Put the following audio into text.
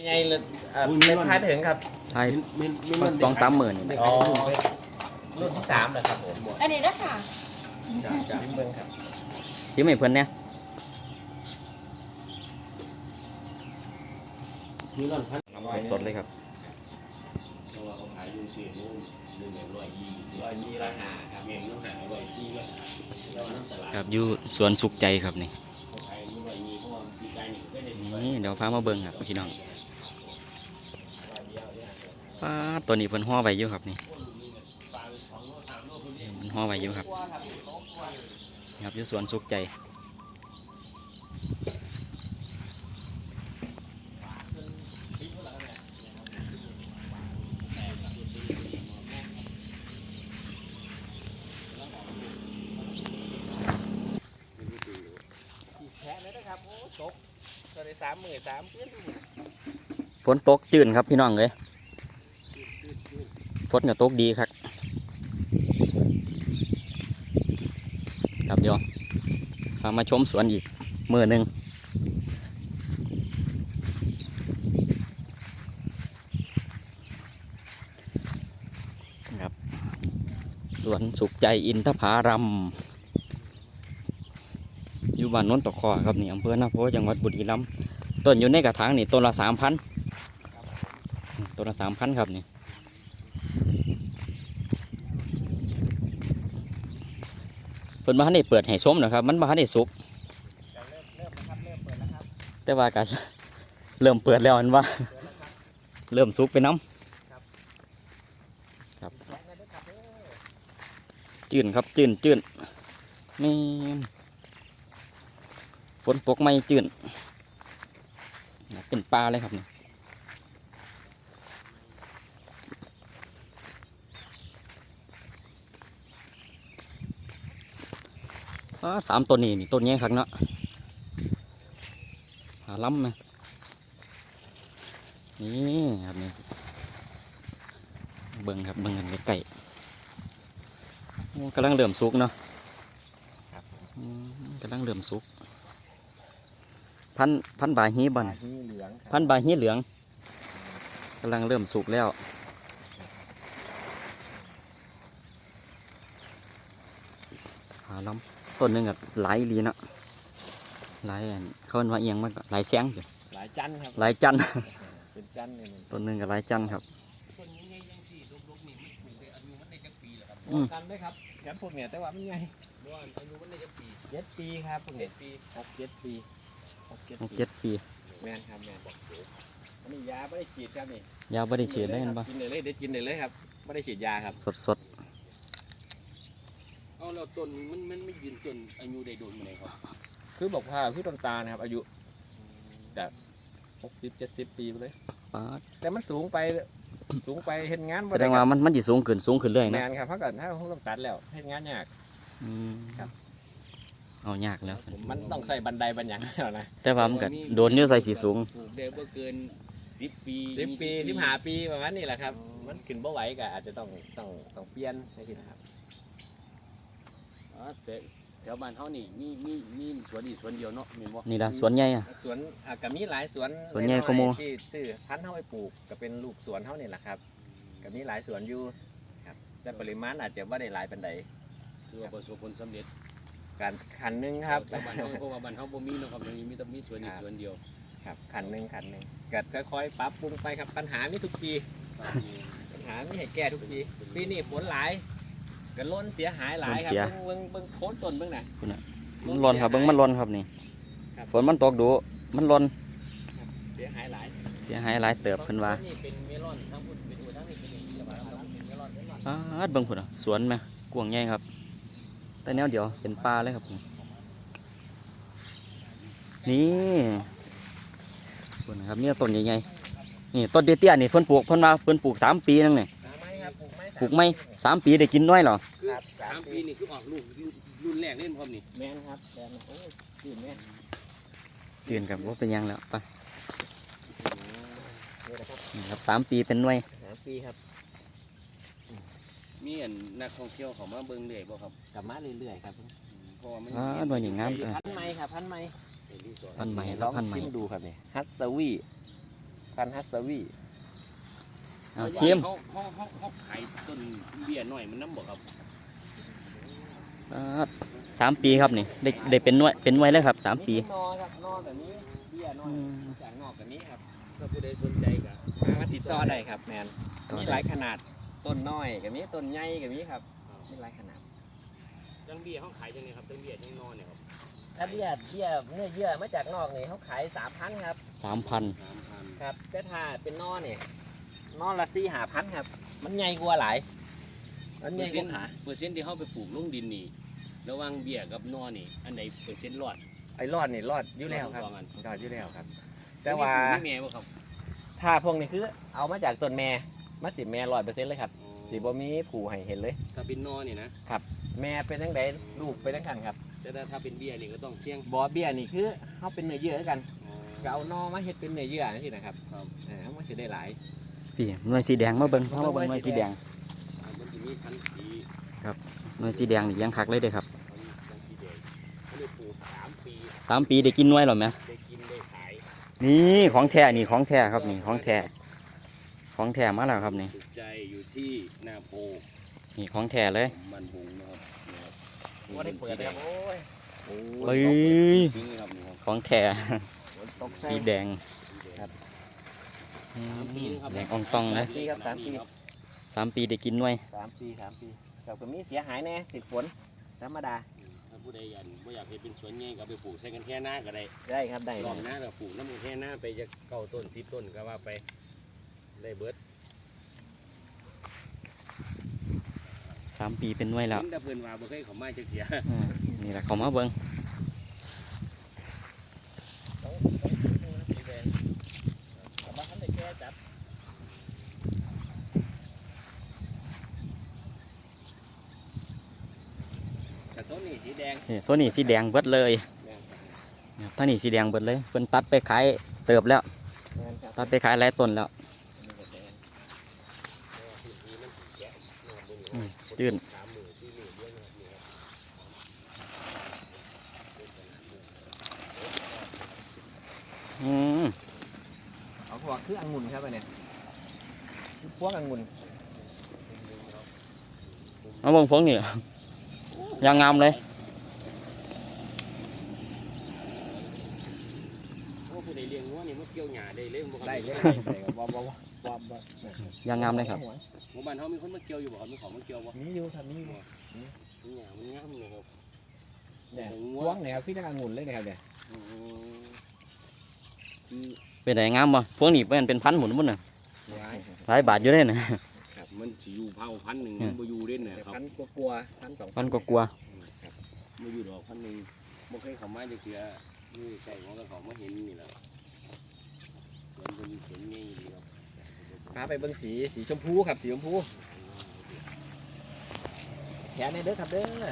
ยังไงเลยเอ่อเป็นพาถึงครับใช่มินมินมินสองสามหมื่นนี่อ๋อรุ่นที่สามเลยครับผมอันนี้นะค่ะจากจากพิมพ์เบิ้งครับที่ไม่เพิ่นเนี่ยมินอนพันสดๆเลยครับเพราะว่าเขาขายอยู่ที่นู้นหนึ่งร้อยยี่สิบร้อยยี่ร้อยห้าครับเมียนต้องหาร้อยสี่ร้อยห้าแล้วน้ำตลาดครับอยู่สวนสุขใจครับนี่เขาขายอยู่ร้อยยี่เพราะว่าปีกายนี่ก็ได้ดีนี่เดี๋ยวพามาเบิ่งครับพี่น้อง ป้าดตัวนี้เพิ่นห่อไว้อยู่ครับนี่มันห่อไว้อยู่ครับครับอยู่สวนสุขใจแพ้เลยนะครับโอ้ตกตัวได้สามหมื่นสามเพื่อนดูฝนตกจืดครับพี่น้องเลย ฝนก็ตกดีครับครับเดี๋ยวพามาชมสวนอีกมือหนึ่งครับสวนสุขใจอินทผารัมอยู่บ้านโนนตะคอครับนี่อำเภอนาโพจังหวัดบุรีรัมย์ต้นอยู่ในกระถางนี่ต้นละสามพันต้นละสามพันครับนี่ เพิ่นมาให้เปิดให้ชมนะครับ มันมาให้สุกแต่ว่ากันเริ่มเปิดแล้วอันว่า เริ่มสุกไปน้แพ้กันด้วยครับจืนครับจืนจืนนี่ฝนตกไม่จืนเป็นปลาเลยครับเนี่อ้ สามต้นนี้นี่ต้นนี้ครับเนาะหาล้ำไหมนี่ครับนี่เบิ่งครับเบิ่งกันไกลๆโอ้กำลังเริ่มสุกเนาะครับอืมกำลังเริ่มสุก พันพันบาฮีบันปลาที่เหลืองครับพันบาฮีเหลืองกำลังเริ่มสุกแล้ว หาล้ำต้นหนึงกับหลายอีหลีเนาะหลายอันเขาเรียกว่าเอียงมันก็หลายแสงอยู่หลายจันครับหลายจันทร์เป็นจันเนี่ยมันต้นหนึงกับหลายจันทร์ครับต้นนี้ไงยังสี่ลูกๆนี่มันปลูกได้อายุมันได้จักปีเหรอครับอืม กันไหมครับกันพวกเนี่ยแต่ว่ามันไงว่าอายุมันได้จักปีเจ็ดปีครับพวกเนี่ยปีหกเจ็ดปีหกเจ็ดหกปีเจ็ดปีแมนครับแมนบอกถูกอันนี้ยาไม่ได้ฉีดครับนี่ยาวบริเฉียดได้เห็นปะกินเลยเลยเด็ดกินเลยเลยครับไม่ได้ฉีดยาครับสดสดเอา แล้วต้นมันมันไม่ยืนต้นอายุได้โดนมาไหนครับคือบอกว่าคือต้นตาลนะครับ อายุจากหกสิบเจ็ดสิบปีไปเลยๆป๊าดแต่มันสูงไป สูงไปเห็นงานบ่แสดงว่ามันมันจะสูงขึ้นสูงขึ้นเรื่อยแมนะนครับเพราะเกิดถ้าเขาต้องตัดแล้วเห็นงานยาก อืมครับ เอายากแล้ว มันต้องใส่บันไดบันหยังแล้วนะแต่ว่ามันก็โดนนิ้วใส่สีสูง ปลูกได้บ่เกินสิบปีสิบปีสิบห้าปีประมาณนี้แหละครับ มันขึ้นบ่ไหวก็อาจจะต้องต้องต้องเปลี่ยนในที่นะครับ อ๋อเสร็จแถวบ้านเฮานี่มีมีมีสวนนี่สวนเดียวเนาะแม่นบ่นี่ละสวนใหญ่อะสวนอะก็มีหลายสวนสวนใหญ่อยๆกว่าหมู่ ที่ซื้อพันธุ์เฮาไปปลูกก็เป็นลูกสวนเฮานี่แหละครับก็มีหลายสวนอยู่ครับแต่ปริมาณอาจจะว่าได้หลายปานใดคือว่าประสบผลสำเร็จการขันหนึงครับ แถวบ้านเฮาเพราะว่าบ้านเฮาบ่มีเนาะครับมีมีแต่มีสวนนี่ครับ สวนเดียวครับขันหนึ่งขันหนึ่งก็ค่อยๆปรับปรุงไปครับปัญหามีทุกปีปัญหามีให้แก้ทุกปีปีนี้ฝนหลาย ก็ล้นเสียหายหลายครับล้นเสียเบิ่งเบิ่งโคนต้นเบิ่งน่ะมันร้อนครับเบิ้งมันร้อนครับนี่ครับฝนมันตกดูมันร้อนเสียหายหลายเสียหายหลายเติบเพิ่นว่านี่เป็นเมลอนทั้งพุ่นเป็นอูทั้งนี้เป็นอย่างนี้ครับทั้งเป็นเมลอนเมลอนอาดเบิ่งพุ่นอะสวนไหมกวางใหญ่ครับ แต่แนวเดียวเป็นป่าเลยครับผมนี่พุ่นนะครับเนี่ยต้นใหญ่ๆนี่ต้นเตี้ยๆนี่เพิ่นปลูกเพิ่นว่าเพิ่นปลูกสามปีนึงนี่หาไม้ครับ ปลูกไม้ปลูกไม่สามปีได้กินน้อยเหรอคือครับสามปีนี่คือออกลูกรุ่นแรกเล่นพร้อมนี่แมนครับแมนโอ้ยตื่นแม่ตื่นกับว่าเป็นหยังแล้วไปนี่แหละครับนี่ครับสามปีเป็นหน่วยสามปีครับ มีอันนักท่องเที่ยวเขามาเบิ่งเรื่อยบ่ครับกลับมาเรื่อยๆครับเพราะว่ามันอ่าหน่วยอย่างงามเออพันไม้ครับพันไม้เป็นรีสอร์ทพันไหมคลรัอบงพันไหมชิมดูครับนี่ฮัตสวีอพันฮัสซาวี เอาชิม เขาเขาเขาเขาขายต้นเบี้ยหน่อยมันน้ำบ่ครับอ่าสามปีครับนี่ได้ได้เป็นหน่วยเป็นหน่วยเลยครับสามปีนอครับนอแบบนี้เบี้ยนออืมจากนอกแบบนี้ครับถ้าผู้ใดสนใจก็มาติดต่อได้ครับแมนต่อมีได้หลายขนาดต้นน้อยกับนี้ต้นใหญ่กับนี้ครับมีหลายขนาดจังเบี้ยเขาขายจังไงครับจังเบี้ยจังนอนเนี่ยครับถ้าเบี้ยเบี้ยเนื้อเยื่อมาจากนอกนี่เขาขายสามพันครับสามพันสามพันครับแต่ถ้าเป็นนอเนี่ย นอละสี่หาพันครับ มันใหญ่กว่าหลาย มันเปใหอญ่ร์กเซ็นว่าต์ขาเปอร์เซ็นต์ที่เขาไปปลูกลงดินนี่ระหว่างเบี้ยกับนอนี่ อันใดเปอร์เซ็นต์รอด ไอ้รอดนี่รอดอยู่แล้วครับรอดทั้งสองอัน รอดอยู่แล้วครับ แต่ว่าไม่แม่บ่ครับถ้าพวกนี้คือ เอามาจากต้นแม่มาสิแม่ร้อยเปอร์เซ็นต์เลยครับสีบ่มีผูให้เห็นเลย ถ้าเป็นนอนี่นะแม่เป็นทั้งใดลูกเป็นทั้งกันครับแต่ถ้าถ้าเป็นเบี้ยนี่ก็ต้องเสี่ยงบอเบี้ยนี่คือเขาเป็นเนื้อเยื่อคือกันอ๋อก็เอานอมาเฮ็ดเป็นเนื้อเยื่อนั่นสินะครับครับ เออเขามาสิได้หลาย พี่หน่วยสีแดงมาเบิ่งมาเบิ่งหน่วยสีแดงอ่ามันจะมีพันธุ์สีหน่วยสีแดงนี่ยังคักเลยเด้อครับพันธุ์สีแดงเขาได้ปลูกสามปีสามปีได้กินหน่วยหรอไหมได้กินได้ขายนี่ของแท้นี่ของแท้ครับนี่ของแท้ของแท้มาแล้วครับนี่สุดใจอยู่ที่นาโพนี่ของแท้เลยมันบุงนะครับนี่ครับว่าได้เปิดนะครับโอ้ยโอ้เฮ้ยจริงครับนี่ครับของแท้ฝนตกใส่สีแดงครับ อืมสามปีนะครับแดงอ่องตองเลยปีครับสามปีสามปีได้กินหน่วยสามปีสามปีกับก็มีเสียหายแน่ติดฝนธรรมดาถ้าผู้ใดยันไม่อยากให้เป็นสวนใหญ่ก็เอาไปปลูกใช้กันแค่หน้าก็ได้ได้ครับได้รอบหน้าก็ปลูกน้ำมันแค่หน้าไปจะเก้าต้นสิบต้นก็ว่าไปได้เบิดสามปีเป็นหน่วยแล้ว เห็นแต่เพื่อนว่าบ่เคยเขามาจะเสียอืมนี่แหละเขามาเบิ่งต้องต้องดูนะสีแดงแต่ว่าท่านได้แก้จับ แต่ต้นนี้สีแดงนี่โซนี่สีแดงเบิดเลยแม่นครับเนี่ยท่านี่สีแดงเบิดเลยเพิ่นตัดไปขายเติบแล้วแม่นครับตัดไปขายหลายต้นแล้วนี่ก็แดงพื้นที่มันสีแกะนะครับเบิ่งอืมเอาจืดสามหมื่นสี่หมื่นด้วยนะครับนี่ครับอืมเอาพวกคือองุ่นครับอันเนี่ยพวกองุ่นมาเบิ่งพวกนี้ ยางงามเลยโอ้ผู้ใดเลี้ยงงัวนี่มันเกี่ยวหญ้าได้เลยบ่ครับได้เลยได้ครับบ่บ่บ่บ่บ่ยางงามเลยครับหมู่บ้านเฮามีคนมาเกี่ยวอยู่บ่ครับมีของมาเกี่ยวบ่มีอยู่ครับมีอยู่นี่หญ้ามันงามเลยครับเนี่ยพวกเนี่ยครับพี่นักองุ่นเลยนะครับเนี่ยอืมคือเป็นไงงามบ่พวกนี้เป็นเป็นพันหมุนมุ่นน่ะว้ายหลายบาทอยู่เลยนะ มันสิอยู่เผาพันหนึ่งอืมัมนบ่อยู่เด่นนะครับพันกลัวๆพันสองพันกกลัวบ่อยู่ดอกพันหนึ่งบ่เคยเข้ามาจักเทื่อนี่ใส่ของก็เขามาเห็นนี่แหละสวนเป็นสวนใหญ่ดีครับพาไปเบิ่งสีสีชมพูครับสีชมพูแขนในเด้อครับเด้อ